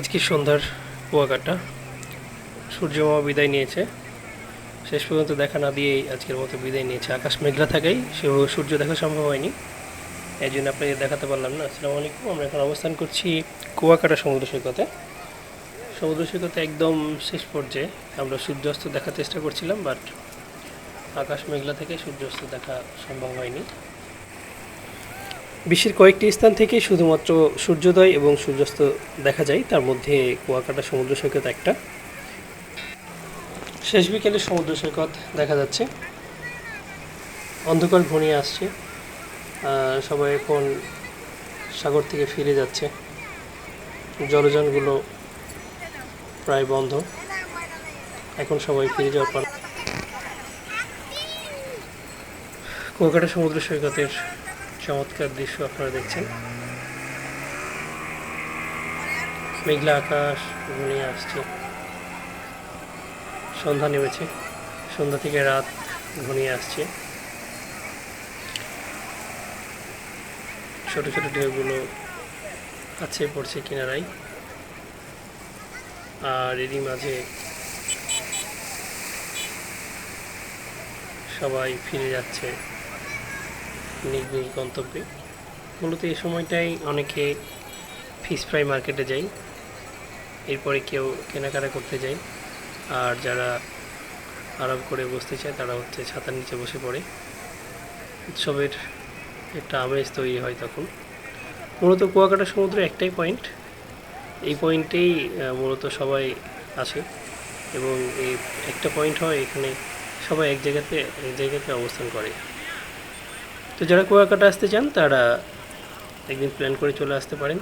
আজকে সন্ধ্যার কুয়াকাটা? সূর্যমামা বিদায় নিয়েছে। শেষ পর্যন্ত দেখা না দিয়েই আজকের মতো বিদায় নিয়েছে। আকাশ মেঘলা থাকাই সে সূর্য দেখা সম্ভব হয়নি। এই জন্য আপনাকে দেখাতে পারলাম না। আসসালামু আলাইকুম। আমরা এখন অবস্থান করছি কুয়াকাটা সমুদ্র সৈকতে। সমুদ্র সৈকতে একদম শেষ পর্যায়ে আমরা সূর্যাস্ত দেখার চেষ্টা করছিলাম, বাট আকাশ মেঘলা থেকে সূর্যাস্ত দেখা সম্ভব হয়নি। বিশ্বের কয়েকটি স্থান থেকে শুধুমাত্র সূর্যোদয় এবং সূর্যাস্ত দেখা যায়। তার মধ্যে কুয়াকাটা সমুদ্র সৈকত একটা। শেষ বিকেলে সমুদ্র সৈকত দেখা যাচ্ছে। অন্ধকার ঘনিয়ে আসছে। সবাই এখন সাগর থেকে ফিরে যাচ্ছে। জলযানগুলো প্রায় বন্ধ। এখন সবাই ফিরে যাওয়ার পর কুয়াকাটা সমুদ্র সৈকতের চমৎকার দৃশ্য আপনারা দেখছেন। মেঘলা আকাশ ঘনিয়ে আসছে। সন্ধ্যা নেমেছে। সন্ধ্যা থেকে রাত ঘনিয়ে আসছে। ছোট ছোট ঢেউগুলো আছে পড়ছে কিনারায়। আর এরই মাঝে সবাই ফিরে যাচ্ছে। নিজ গন্তব্যে। মূলত এই সময়টাই অনেকে ফিশ ফ্রাই মার্কেটে যায়, এরপরে কেউ কেনাকাটা করতে যায়। আর যারা আরাম করে বসতে চায়, তারা হচ্ছে ছাতার নিচে বসে পড়ে। উৎসবের একটা আমেজ তৈরি হয় তখন। মূলত কুয়াকাটা সমুদ্র একটাই পয়েন্ট এই পয়েন্টেই মূলত সবাই আসে এবং এই একটা পয়েন্ট হয় এখানে সবাই এক জায়গাতে এক জায়গাতে অবস্থান করে। তো যারা কুয়াকাটা আসতে চান তারা একদিন প্ল্যান করে চলে আসতে পারেন।